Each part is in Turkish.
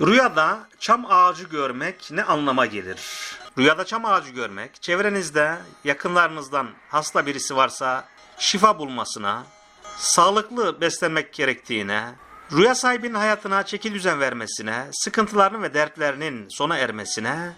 Rüyada çam ağacı görmek ne anlama gelir? Rüyada çam ağacı görmek, çevrenizde yakınlarınızdan hasta birisi varsa şifa bulmasına, sağlıklı beslenmek gerektiğine, rüya sahibinin hayatına çeki düzen vermesine, sıkıntılarının ve dertlerinin sona ermesine,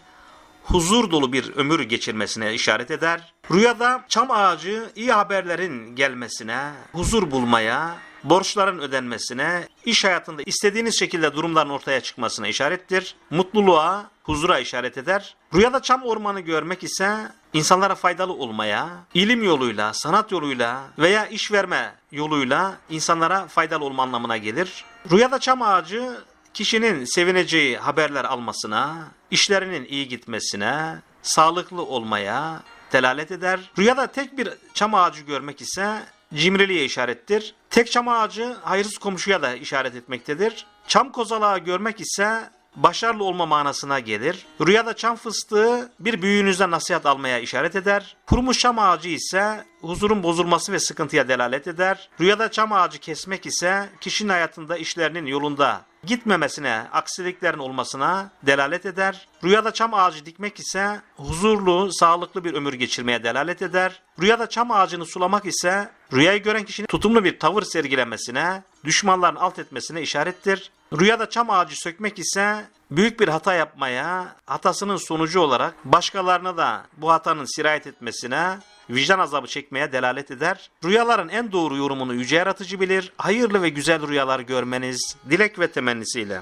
huzur dolu bir ömür geçirmesine işaret eder. Rüyada çam ağacı iyi haberlerin gelmesine, huzur bulmaya, borçların ödenmesine, iş hayatında istediğiniz şekilde durumların ortaya çıkmasına işarettir. Mutluluğa, huzura işaret eder. Rüyada çam ormanı görmek ise insanlara faydalı olmaya, ilim yoluyla, sanat yoluyla veya iş verme yoluyla insanlara faydalı olma anlamına gelir. Rüyada çam ağacı kişinin sevineceği haberler almasına, işlerinin iyi gitmesine, sağlıklı olmaya delalet eder. Rüyada tek bir çam ağacı görmek ise cimriliğe işarettir. Tek çam ağacı hayırsız komşuya da işaret etmektedir. Çam kozalağı görmek ise başarılı olma manasına gelir. Rüyada çam fıstığı bir büyüğünüzden nasihat almaya işaret eder. Kurumuş çam ağacı ise huzurun bozulması ve sıkıntıya delalet eder. Rüyada çam ağacı kesmek ise kişinin hayatında işlerinin yolunda gitmemesine, aksiliklerin olmasına delalet eder. Rüyada çam ağacı dikmek ise huzurlu, sağlıklı bir ömür geçirmeye delalet eder. Rüyada çam ağacını sulamak ise rüyayı gören kişinin tutumlu bir tavır sergilemesine, düşmanların alt etmesine işarettir. Rüyada çam ağacı sökmek ise büyük bir hata yapmaya, hatasının sonucu olarak başkalarına da bu hatanın sirayet etmesine, vicdan azabı çekmeye delalet eder. Rüyaların en doğru yorumunu yüce yaratıcı bilir. Hayırlı ve güzel rüyalar görmeniz dilek ve temennisiyle.